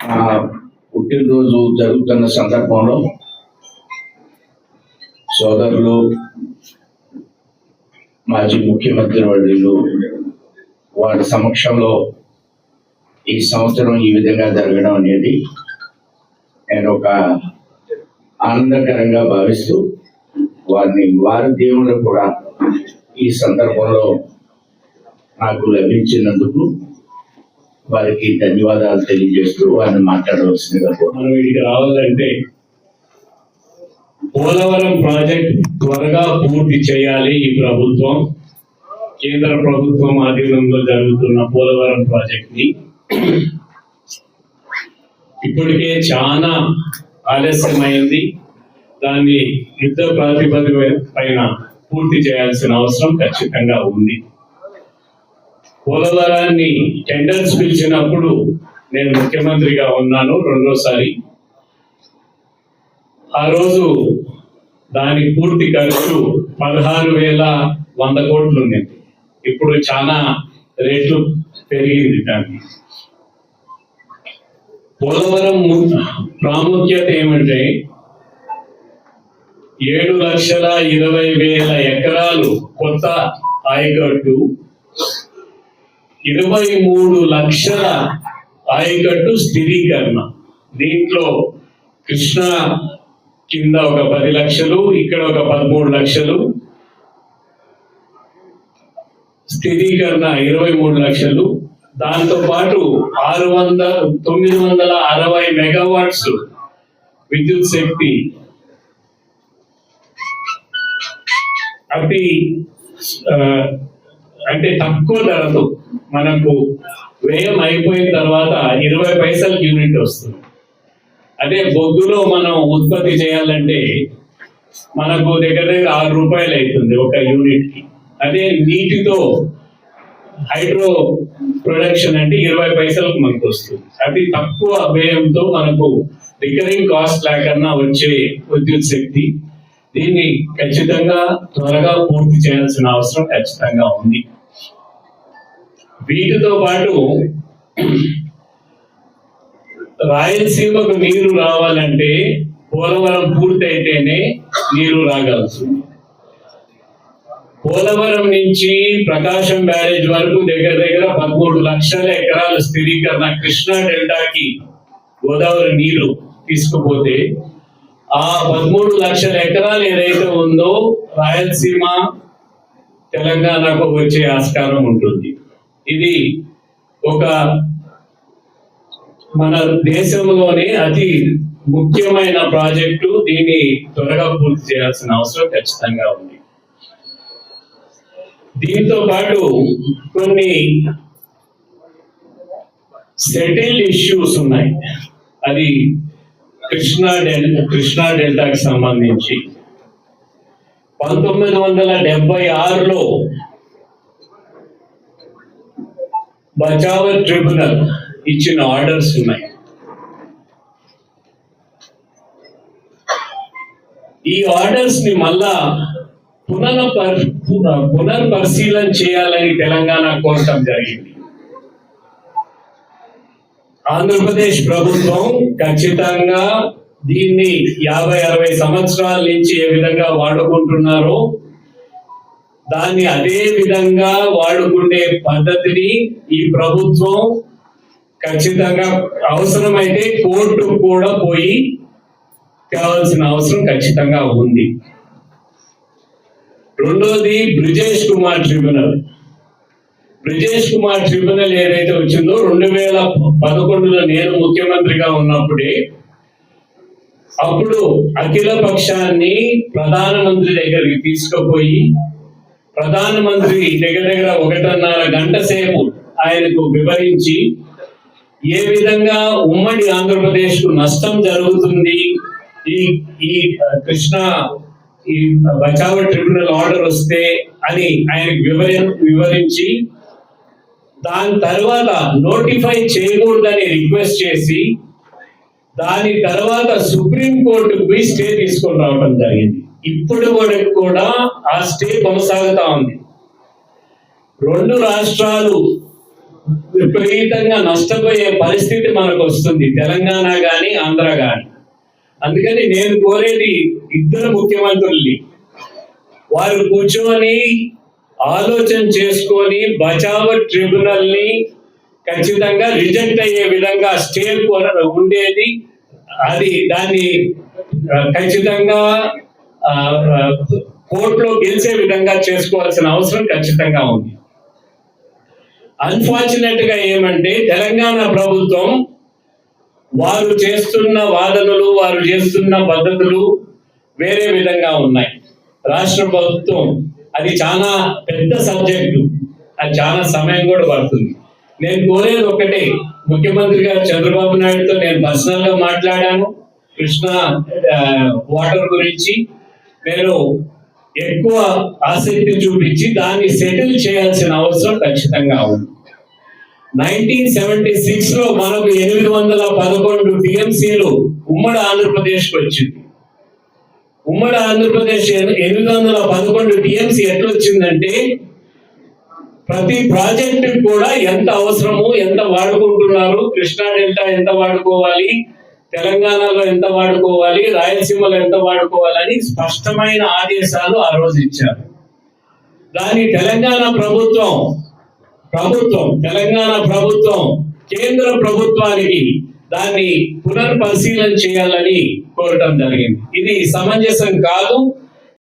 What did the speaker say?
ఆ పుట్టినరోజు జరుగుతున్న సందర్భంలో సోదరులు మాజీ ముఖ్యమంత్రి వర్యులు వారి సమక్షంలో ఈ సంవత్సరం ఈ విధంగా జరగడం అనేది నేను ఒక ఆనందకరంగా భావిస్తూ వారిని వారి దేవుడు కూడా ఈ సందర్భంలో నాకు లభించినందుకు వారికి ధన్యవాదాలు తెలియజేస్తూ వారిని మాట్లాడవలసిందిగా మనం వీటికి రావాలంటే పోలవరం ప్రాజెక్ట్ త్వరగా పూర్తి చేయాలి ఈ ప్రభుత్వం. కేంద్ర ప్రభుత్వం ఆధీనంలో జరుగుతున్న పోలవరం ప్రాజెక్ట్ని ఇప్పటికే చాలా ఆలస్యమైంది. దాన్ని యుద్ధ ప్రాతిపదిక పైన పూర్తి చేయాల్సిన అవసరం ఖచ్చితంగా ఉంది. పోలవరాన్ని టెండర్స్ పిలిచినప్పుడు నేను ముఖ్యమంత్రిగా ఉన్నాను రెండోసారి. ఆ రోజు దాని పూర్తి ఖర్చు పదహారు వేల వంద కోట్లు ఉంది ఇప్పుడు చాలా రేట్లు పెరిగింది దాన్ని. పోలవరం ప్రాముఖ్యత ఏమంటే ఏడు లక్షల ఇరవై వేల ఎకరాలు కొత్త ఆయకట్టు ఇరవై మూడు లక్షల ఆయకట్టు స్థిరీకరణ. దీంట్లో కృష్ణ కింద ఒక పది లక్షలు ఇక్కడ ఒక పదమూడు లక్షలు. స్థిరీకరణ ఇరవై మూడు లక్షలు. దాంతో పాటు ఆరు వందల తొమ్మిది వందల అరవై మెగావాట్స్ విద్యుత్ శక్తి. అతి అంటే తక్కువ ధరతో మనకు వ్యయం అయిపోయిన తర్వాత ఇరవై పైసల యూనిట్ వస్తుంది. అదే బొగ్గులో మనం ఉత్పత్తి చేయాలంటే మనకు దగ్గర దగ్గర ఆరు రూపాయలు అవుతుంది ఒక యూనిట్కి అదే నీటితో హైడ్రో ప్రొడక్షన్ అంటే ఇరవై పైసలకు మనకు వస్తుంది. అది తక్కువ వ్యయంతో మనకు రికరింగ్ కాస్ట్ లేకన్నా వచ్చే విద్యుత్ శక్తి దీన్ని ఖచ్చితంగా త్వరగా పూర్తి చేయాల్సిన అవసరం ఖచ్చితంగా ఉంది. వీటితో పాటు రాయలసీమకు నీరు రావాలంటే పోలవరం పూర్తి అయితేనే నీరు రాగాల్సింది పోలవరం నుంచి ప్రకాశం బ్యారేజ్ వరకు దగ్గర దగ్గర పదమూడు లక్షల ఎకరాల స్థిరీకరణ కృష్ణా డెల్టాకి గోదావరి నీరు తీసుకుపోతే ఆ పదమూడు లక్షల ఎకరాలు ఏదైతే ఉందో రాయలసీమ తెలంగాణకు వచ్చే ఆస్కారం ఉంటుంది. ఇది ఒక మన దేశంలోనే అతి ముఖ్యమైన ప్రాజెక్టు. దీన్ని త్వరగా పూర్తి చేయాల్సిన అవసరం ఖచ్చితంగా ఉంది. దీంతో పాటు కొన్ని సెటిల్ ఇష్యూస్ ఉన్నాయి. అది కృష్ణా డెల్ కృష్ణా డెల్టాకి సంబంధించి. పంతొమ్మిది వందల డెబ్బై ఆరులో బచావ ట్రిబ్యునల్ ఇచ్చిన ఆర్డర్స్ ఉన్నాయి. ఈ ఆర్డర్స్ని మళ్ళా పునర్ పునర్పరిశీలన చేయాలని తెలంగాణ కోరటం జరిగింది. ఆంధ్రప్రదేశ్ ప్రభుత్వం ఖచ్చితంగా దీన్ని యాభై అరవై సంవత్సరాల నుంచి ఏ విధంగా వాడుకుంటున్నారో దాన్ని అదే విధంగా వాడుకునే పద్ధతిని ఈ ప్రభుత్వం ఖచ్చితంగా అవసరమైతే కోర్టు కూడా పోయి తేవాల్సిన అవసరం ఖచ్చితంగా ఉంది. రెండోది బ్రిజేష్ కుమార్ ట్రిబ్యునల్. బ్రిజేష్ కుమార్ ట్రిబ్యునల్ ఏదైతే వచ్చిందో రెండు వేల పదకొండులో నేను ముఖ్యమంత్రిగా ఉన్నప్పుడే అప్పుడు అఖిల పక్షాన్ని ప్రధానమంత్రి దగ్గరికి తీసుకుపోయి ప్రధానమంత్రి దగ్గర దగ్గర ఒకటిన్నర గంట సేపు ఆయనకు వివరించి ఏ విధంగా ఉమ్మడి ఆంధ్రప్రదేశ్కు నష్టం జరుగుతుంది ఈ ఈ కృష్ణ ఈ బచావ ట్రిబ్యునల్ ఆర్డర్ వస్తే అని ఆయనకు వివరి వివరించి దాని తర్వాత నోటిఫై చేయకూడదని రిక్వెస్ట్ చేసి దాని తర్వాత సుప్రీం కోర్టుకు పోయి స్టే తీసుకొని రావడం జరిగింది. ఇప్పుడు వరకు కూడా ఆ స్టే కొనసాగుతా ఉంది. రెండు రాష్ట్రాలు విపరీతంగా నష్టపోయే పరిస్థితి మనకు వస్తుంది. తెలంగాణ కానీ ఆంధ్ర కానీ అందుకని నేను కోరేది ఇద్దరు ముఖ్యమంత్రుల్ని. వారు కూర్చొని ఆలోచన చేసుకొని బచావ ట్రిబ్యునల్ని ఖచ్చితంగా రిజెక్ట్ అయ్యే విధంగా స్టే ఉండేది. అది దాన్ని ఖచ్చితంగా కోర్టులో గెలిచే విధంగా చేసుకోవాల్సిన అవసరం ఖచ్చితంగా ఉంది. అన్ఫార్చునేట్గా ఏమంటే తెలంగాణ ప్రభుత్వం వారు చేస్తున్న వాదనలు వారు చేస్తున్న పద్ధతులు వేరే విధంగా ఉన్నాయి. రాష్ట్ర ప్రభుత్వం అది చాలా పెద్ద సబ్జెక్టు. అది చాలా సమయం కూడా పడుతుంది. నేను కోరేది ఒకటే ముఖ్యమంత్రి గారు చంద్రబాబు నాయుడుతో నేను పర్సనల్గా మాట్లాడాను. కృష్ణ వాటర్ గురించి నేను ఎక్కువ ఆసక్తి చూపించి దాన్ని సెటిల్ చేయాల్సిన అవసరం ఖచ్చితంగా ఉంది. నైన్టీన్ సెవెంటీ సిక్స్లో మనకు ఎనిమిది వందల పదకొండు టిఎంసీలు ఉమ్మడి ఆంధ్రప్రదేశ్ వచ్చింది. ఉమ్మడి ఆంధ్రప్రదేశ్ ఎనిమిది వందల పదకొండు టిఎంసీ ఎట్లొచ్చిందంటే ప్రతి ప్రాజెక్టు కూడా ఎంత అవసరము ఎంత వాడుకుంటున్నారు కృష్ణా డెల్టా ఎంత వాడుకోవాలి తెలంగాణలో ఎంత వాడుకోవాలి రాయలసీమలో ఎంత వాడుకోవాలని స్పష్టమైన ఆదేశాలు ఆ రోజు ఇచ్చారు. దాని తెలంగాణ ప్రభుత్వం ప్రభుత్వం తెలంగాణ ప్రభుత్వం కేంద్ర ప్రభుత్వానికి దాన్ని పునర్పరిశీలన చేయాలని కోరటం జరిగింది. ఇది సమంజసం కాదు